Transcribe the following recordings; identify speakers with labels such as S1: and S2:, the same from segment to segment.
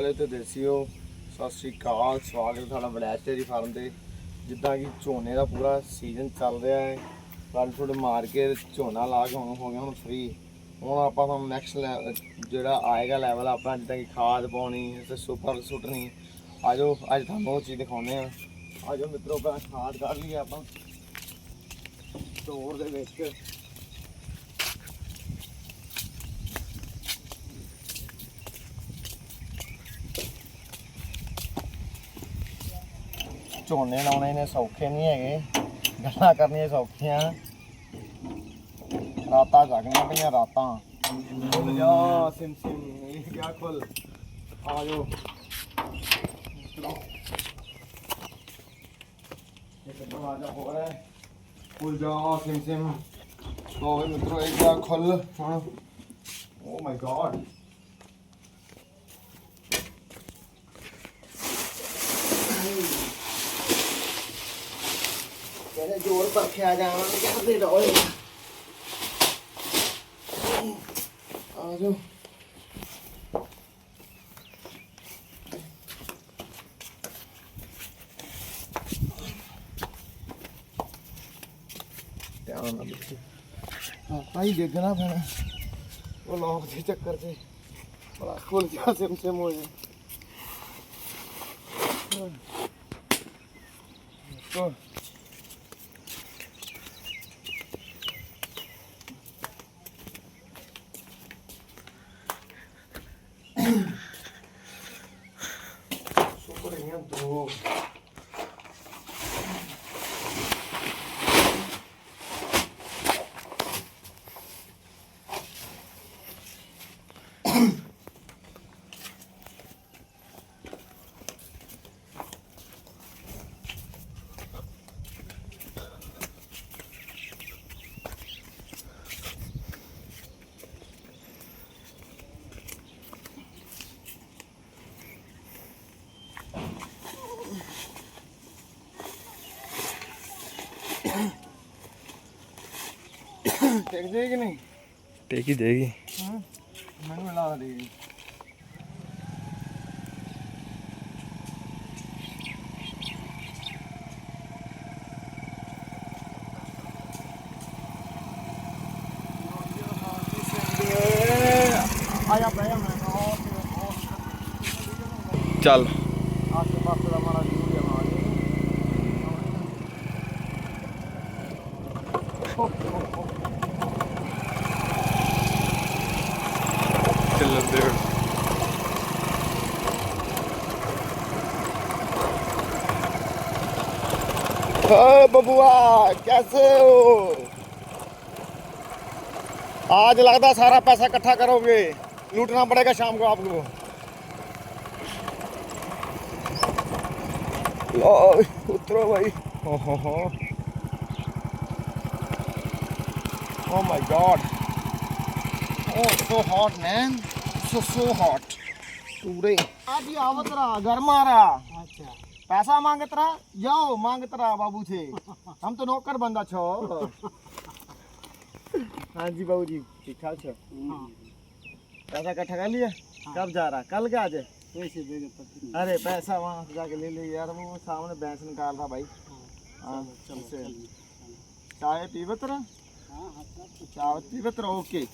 S1: ਵਾਲੇ ਤੇ ਦੇਸੀਓ, ਸਤਿ ਸ਼੍ਰੀ ਅਕਾਲ, ਸਵਾਗਤ ਹੈ ਤੁਹਾਡਾ ਬਲੈਸ ਡੇਅਰੀ ਫਾਰਮ ਤੇ। ਜਿੱਦਾਂ ਕਿ ਝੋਨੇ ਦਾ ਪੂਰਾ ਸੀਜ਼ਨ ਚੱਲ ਰਿਹਾ ਹੈ ਕੱਲ ਥੋੜੇ ਮਾਰ ਕੇ ਝੋਨਾ ਲਾ ਕੇ ਹੁਣ ਹੋ ਗਿਆ ਹੁਣ ਫ੍ਰੀ ਹੁਣ ਆਪਾਂ ਤੁਹਾਨੂੰ ਨੈਕਸਟ ਜਿਹੜਾ ਆਏਗਾ ਲੈਵਲ ਆਪਾਂ ਜਿੱਦਾਂ ਕਿ ਖਾਦ ਪਾਉਣੀ ਤੇ ਸੁਪਰ ਸੁੱਟਣੀ। ਆਜੋ, ਅੱਜ ਤੁਹਾਨੂੰ ਉਹ ਚੀਜ਼ ਦਿਖਾਉਂਦੇ ਆ ਆਜੋ ਮਿੱਤਰੋ, ਪਹਿਲਾਂ ਖਾਦ ਕੱਢ ਲਈਏ ਆਪਾਂ। ਸਟੋਰ ਦੇ ਵਿੱਚ। ਝੋਨੇ ਲਾਉਣੇ ਨੇ, ਸੌਖੇ ਨਹੀਂ ਹੈਗੇ। ਗੱਲਾਂ ਕਰਨੀਆਂ ਸੌਖੀਆਂ। ਰਾਤਾਂ ਜਾਗਣੀਆਂ ਪਈਆਂ, ਰਾਤਾਂ। ਖੁੱਲ ਜਾ, ਸਿਮ ਸਿਮ, ਇਹ ਕਿਆ ਖੁੱਲ। ਆ ਜਾਓ। ਇੱਕ ਦਰਵਾਜ਼ਾ ਹੋ ਰਿਹਾ ਹੈ। ਖੁੱਲ ਜਾ, ਸਿਮ ਸਿਮ। ਹੋਵੇ ਮਿੱਤਰੋ, ਇਹ ਖੁੱਲ, ਹੁਣ। ਓ ਮਾਈ ਗॉड ਜੋਰ ਪਰਖਿਆ ਜਾਣਾ ਕਰਦੇ ਰਹੋ ਆ ਜਾਓ। ਧਿਆਨ ਨਾਲ ਦੇਖੀ। ਹਾਂ, ਭਾਈ ਦੇਖਣਾ ਪੈਣਾ। ਉਹ ਲੋਕ ਦੇ ਚੱਕਰ ਤੇ ਬੜਾ ਖੁੱਲ ਜਾ ਸਿਮ ਸਿਮ ਹੋ ਜਾ ਹਾਂ। Super ਨਹੀਂ?
S2: ਟੇਕ ਹੀ
S1: ਹਾਂ ਮੈਨੂੰ ਲਾ ਦੇ।
S2: ਚੱਲ।
S1: ਆਸੇ ਪਾਸੇ ਦਾ ਮਾਰਾ बबुआ कैसे हो आज लगता सारा पैसा इकट्ठा करोगे लूटना पड़ेगा शाम को आपको उतरो भाई हो हो हो Oh my god. Oh, so hot, man. So, so hot. Today. आज आवत रहा मारा
S3: अच्छा
S1: पैसा मांगत रहा जाओ मांगत रहा बाबू थे हम तो नौकर बंदा छो हाँ जी बाबू जी ठीक ठाक छो पैसा इकट्ठा कर लिया कब जा रहा कल क्या आज
S3: कैसे देगा पता नहीं
S1: अरे पैसा वहाँ से जाके ले ले यार वो सामने भैंस निकाल रहा भाई हाँ
S3: चलो
S1: चल
S3: चलिए
S1: चाय पीबत रहा
S3: हाँ हाँ सब
S1: चाय पीबत रहा ओके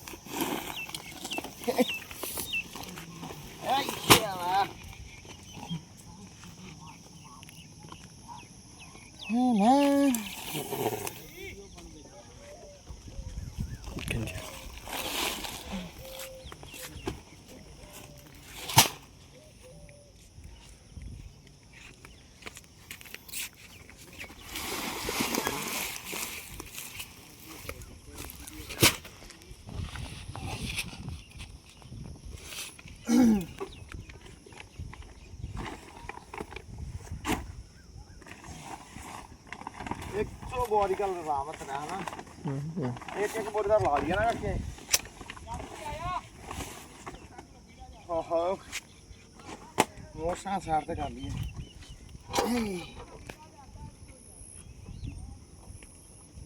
S1: Oh, no. ਬੋਡੀ ਕਲ ਰਾਮਤ ਨਾ ਹਨਾ? ਇੱਕ ਇੱਕ ਬੋਡੀ ਦਾ ਲਾ ਲਿਆ ਨਾ ਕਰਕੇ ਓਹੋ। ਮੋਸ਼ਾਂ ਸਾਰ ਤੇ ਕਰ ਲਈਏ।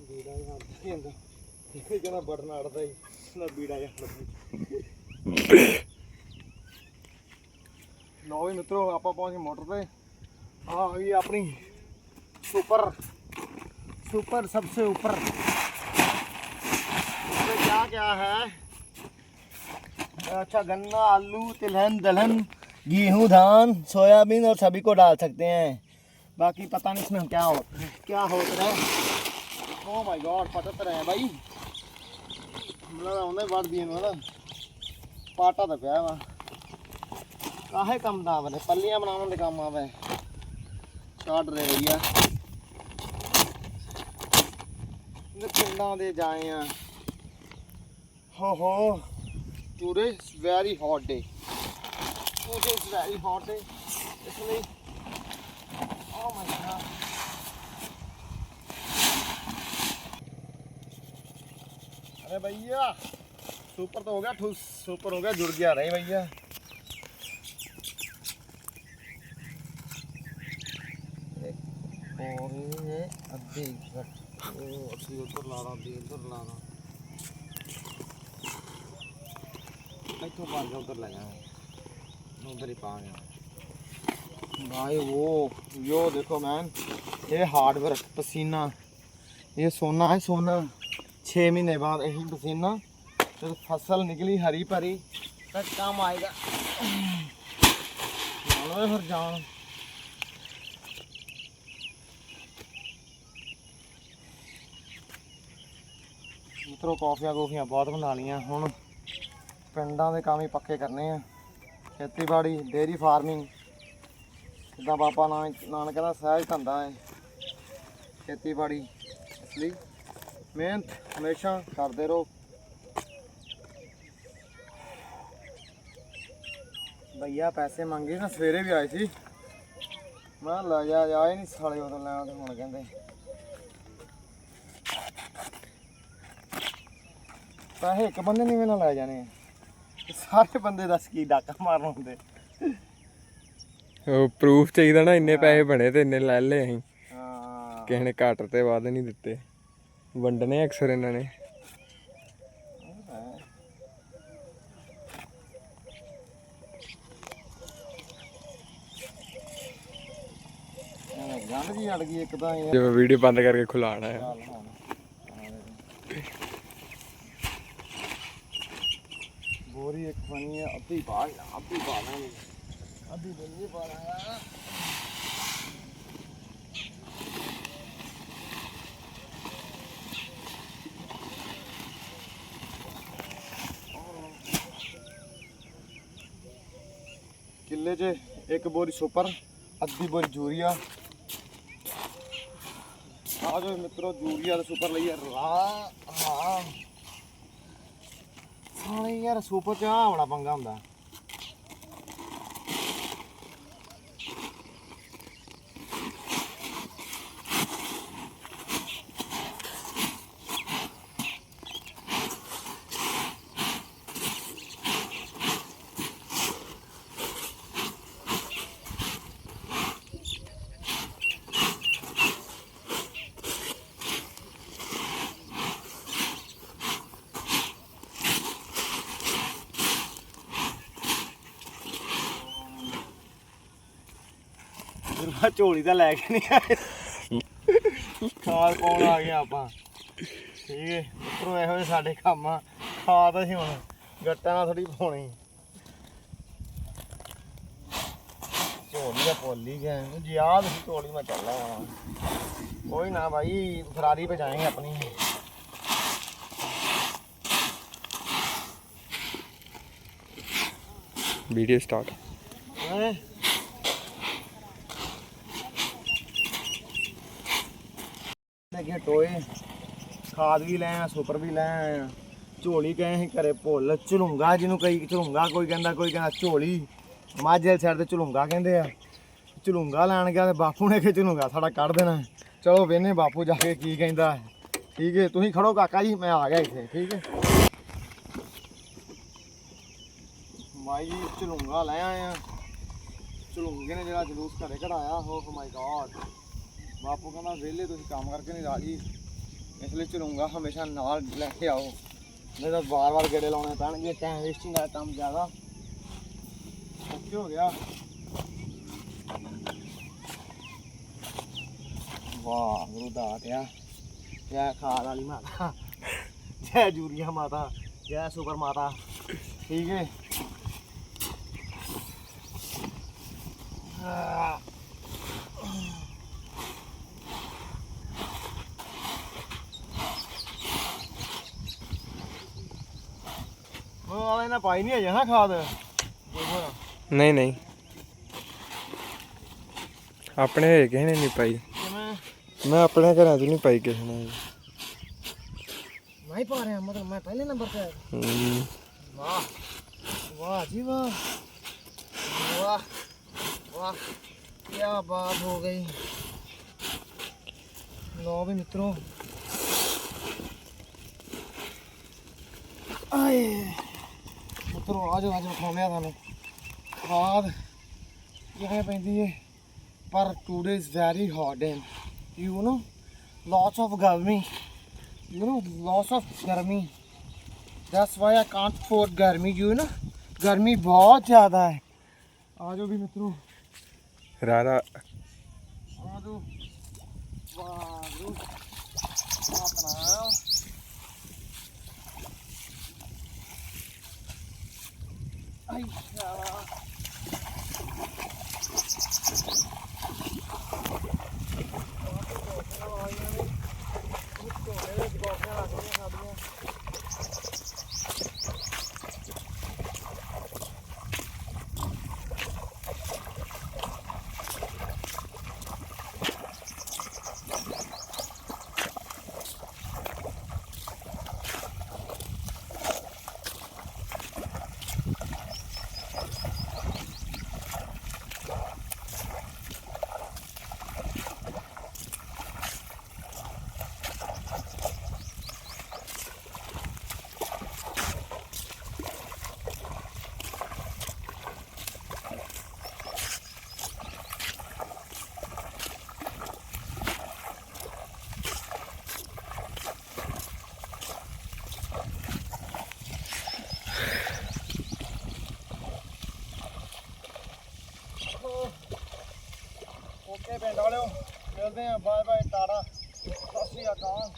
S1: ਬੀੜਾ ਜਿਹਾ ਕੀ ਹੁੰਦਾ ਇਹ ਕਹਿੰਦਾ ਬਟਨ ਅੜਦਾ ਹੀ ਨਾ ਬੀੜਾ ਜਿਹਾ ਅੜਦਾ ਹੀ ਲਓ ਵੀ ਮਿੱਤਰੋ ਆਪਾਂ ਪਹੁੰਚ ਗਏ ਮੋਟਰ ਤੇ। ਆ ਗਈ ਆਪਣੀ ਸੁਪਰ ऊपर, सबसे ऊपर। क्या क्या है? अच्छा गन्ना, आलू, तिलहन, दलहन, गेहूँ, धान, सोयाबीन और सभी को डाल सकते हैं। बाकी पता नहीं इसमें क्या हो क्या होता है ओ माय गॉड पता तो रहे भाई। तो उन्हें बढ़ दिए मतलब पाटा तो पाया वहाँ काहे कम दाम है? पल्लियाँ बनाने के काम आवे काट रहे भैया। पिंडे जाए हैं हो today very hot day very hot day इसलिए अरे भैया सुपर तो हो गया ठूस सुपर हो गया जुड़ गया रही भैया अभी ਉਹ ਅਸੀਂ ਉਧਰ ਲਾ ਰਾਂ ਦੀ ਉਧਰ ਲਾ ਰਾਂ ਇੱਥੋਂ ਪਾ ਕੇ ਉਧਰ ਲੈ ਜਾਵਾਂਗੇ ਉਧਰ ਹੀ पाएंगे भाई वो यो देखो मैन ये हार्ड वर्क पसीना ये सोना है सोना छः महीने बाद यही पसीना जब फसल निकली हरी भरी तब काम आएगा चलो फिर जान ਮਿੱਤਰੋ ਕਾਫੀਆਂ ਕੂਫੀਆਂ ਬਹੁਤ ਬਣਾ ਲਈਆਂ ਹੁਣ ਪਿੰਡਾਂ ਦੇ ਕੰਮ ਹੀ ਪੱਕੇ ਕਰਨੇ ਆ। ਖੇਤੀਬਾੜੀ ਡੇਅਰੀ ਫਾਰਮਿੰਗ ਜਿੱਦਾਂ ਬਾਬਾ ਨਾਨਕ ਨਾਨਕ ਦਾ ਸਹਿਜ ਧੰਦਾ ਹੈ। ਖੇਤੀਬਾੜੀ, ਇਸ ਲਈ ਮਿਹਨਤ ਹਮੇਸ਼ਾ ਕਰਦੇ ਰਹੋ। ਭਈਆ ਪੈਸੇ ਮੰਗੇ ਨਾ ਸਵੇਰੇ ਵੀ ਆਏ ਸੀ। ਮੈਂ ਲੈ ਜਾ ਆਏ ਨਹੀਂ ਸਾਲੇ ਉਦੋਂ ਲੈਣ ਤੇ ਹੁਣ ਕਹਿੰਦੇ। ਪੈਸੇ ਇੱਕ ਬੰਦੇ ਨੇ ਵੀ ਨਾ ਲੈ ਜਾਣੇ। ਆ। ਸਾਰੇ ਬੰਦੇ ਦੱਸ ਕੀ ਡਾਕਾ ਮਾਰਨ ਹੁੰਦੇ।
S2: ਉਹ ਪ੍ਰੂਫ ਚਾਹੀਦਾ ਨਾ ਇੰਨੇ ਪੈਸੇ ਬਣੇ ਤੇ ਇੰਨੇ ਲੈ ਲਏ ਅਸੀਂ।
S1: ਹਾਂ।
S2: ਕਿਸੇ ਨੇ ਘੱਟ ਤੇ ਵੱਧ ਨਹੀਂ ਦਿੱਤੇ। ਵੰਡਨੇ ਅਕਸਰ ਇਹਨਾਂ ਨੇ।
S1: ਜੀ ਅੜ ਗਈ ਇੱਕ ਤਾਂ ਇਹ।
S2: ਜਿਵੇਂ ਵੀਡੀਓ ਬੰਦ ਕਰਕੇ ਖੁਲਾਣਾ ਹੈ।
S1: ਚੱਲ ਹੁਣ ਬੋਰੀ ਇੱਕ ਬਣੀ ਹੈ ਅੱਧੀ ਪਾ ਅੱਧੀ ਪਾ ਲਾਂਗੇ ਅੱਧੀ ਬੰਦੀ ਕਿੱਲੇ 'ਚ ਇੱਕ ਬੋਰੀ ਸੁਪਰ, ਅੱਧੀ ਬੋਰੀ ਯੂਰੀਆ ਆ ਮਿੱਤਰੋ ਯੂਰੀਆ ਦਾ ਸੁਪਰ ਲਈਏ। ਰਾ ਹਾਂ ਹਾਂ ਯਾਰ ਸੁਪਰ ਚ ਆ ਬੜਾ ਪੰਗਾ ਹੁੰਦਾ। ਗੁਰੂਆ ਝੋਲੀ ਤਾਂ ਲੈ ਕੇ ਨਹੀਂ ਆਏ ਖਾਲ ਪਾਉਣ ਆ ਗਏ ਆਪਾਂ। ਠੀਕ ਹੈ ਉੱਪਰੋਂ ਇਹੋ ਜਿਹੇ ਸਾਡੇ ਕੰਮ ਆ। ਖਾਦ ਅਸੀਂ ਹੁਣ ਗੱਟਾਂ ਨਾਲ ਥੋੜੀ ਪਾਉਣੀ ਝੋਲੀ ਦਾ ਪੋਲੀ ਗਿਆ। ਜੀ ਆਹ ਤੁਸੀਂ ਝੋਲੀ ਮੈਂ ਚੱਲਾ ਹੁਣ ਕੋਈ ਨਾ ਭਾਈ ਫਰਾਰੀ ਪੇ ਜਾਏਂਗੇ
S2: ਆਪਣੀ। Video
S1: start. ਹੈ? ਟੋਏ ਖਾਦ ਵੀ ਲੈ ਆ ਸੁਪਰ ਵੀ ਲੈ ਆ ਝੋਲੀ ਕਹੇ ਸੀ ਘਰੇ ਭੁੱਲ। ਝਲੂੰਗਾ ਜਿਹਨੂੰ ਕਈ ਝਲੂੰਗਾ ਕੋਈ ਕਹਿੰਦਾ ਕੋਈ ਕਹਿੰਦਾ ਝੋਲੀ। ਮਾਝੇ ਸਾਈਡ ਤੇ ਝਲੂੰਗਾ ਕਹਿੰਦੇ ਆ। ਝਲੂੰਗਾ ਲੈਣ ਗਿਆ ਤੇ ਬਾਪੂ ਨੇ ਕਿ ਝਲੂੰਗਾ ਸਾਡਾ ਕੱਢ ਦੇਣਾ ਚਲੋ ਵੇਨੇ ਬਾਪੂ ਜਾ ਕੇ ਕੀ ਕਹਿੰਦਾ ਹੈ। ਠੀਕ ਹੈ, ਤੁਸੀਂ ਖੜੋ ਕਾਕਾ ਜੀ, ਮੈਂ ਆ ਗਿਆ ਇੱਥੇ, ਠੀਕ ਹੈ। ਮਾਈ ਜੀ, ਝਲੂੰਗਾ ਲੈ ਆਏ ਆ ਝਲੂੰਗੇ ਨੇ ਜਿਹੜਾ ਜਲੂਸ ਘਰੇ ਕਢਾਇਆ ਹੋ ਮਾਈ ਗॉड ਬਾਪੂ ਕਹਿੰਦਾ, ਵਿਹਲੇ, ਤੁਸੀਂ ਕੰਮ ਕਰਕੇ ਨਹੀਂ ਰਾਜੀ। ਇਸ ਲਈ ਚਲੂੰਗਾ, ਹਮੇਸ਼ਾ ਨਾਲ ਲੈ ਕੇ ਆਓ। ਨਹੀਂ ਤਾਂ ਵਾਰ-ਵਾਰ ਗੇੜੇ ਲਾਉਣੇ ਪੈਣਗੇ ਟਾਈਮ ਵੇਸਟਿੰਗ ਦਾ ਕੰਮ ਜ਼ਿਆਦਾ। ਓਕੇ ਹੋ ਗਿਆ। ਵਾਹ ਗੁਰੂ ਦਾਤਿਆ ਜੈ ਖਾਲ ਵਾਲੀ ਮਾਤਾ। ਜੈ ਜੂਰੀਆ ਮਾਤਾ। ਜੈ ਸੁਪਰ ਮਾਤਾ। ਠੀਕ ਹੈ ਆਹ। ਪਾਈ ਨਹੀਂ ਅਜੇ ਨਾ ਖਾਦ।
S2: ਨਹੀਂ ਨਹੀਂ। ਆਪਣੇ ਹਜੇ ਕਿਸੇ ਨੇ ਨਹੀਂ ਪਾਈ।
S1: ਕਿਵੇਂ?
S2: ਮੈਂ ਆਪਣੇ ਘਰਾਂ 'ਚ ਨਹੀਂ ਪਾਈ ਕਿਸੇ ਨੇ।
S1: ਨਹੀਂ ਪਾ ਰਿਹਾ ਮਤਲਬ ਮੈਂ ਪਹਿਲੇ ਨੰਬਰ ਤੇ ਆਇਆ। ਵਾਹ ਵਾਹ ਜੀ ਵਾਹ। ਵਾਹ ਵਾਹ ਕੀ ਬਾਤ ਹੋ ਗਈ। ਲੋ ਵੀ ਮਿੱਤਰੋ। ਆਏ। ਮਿੱਤਰੋ ਆ ਜਾਓ ਆ ਜਾਓ ਖਾਉਂਦੇ ਆ ਤੁਹਾਨੂੰ। ਖਾਦ ਕਿਵੇਂ ਪੈਂਦੀ ਹੈ ਪਰ today is very hot and you know lots of ਗਰਮੀ। You know lots of ਗਰਮੀ। That's why I can't afford ਗਰਮੀ you know ਗਰਮੀ ਬਹੁਤ ਜ਼ਿਆਦਾ ਹੈ ਆ ਜਾਓ ਵੀ ਮਿੱਤਰੋ।
S2: ਰਾਰਾ।
S1: ਆ ਜਾਓ। 哎呀, ਆਈ ਸ਼ਾਵਾ ਓਕੇ ਆ ਬਾਏ ਬਾਏ ਟਾਟਾ ਸਤਿ ਸ਼੍ਰੀ ਅਕਾਲ।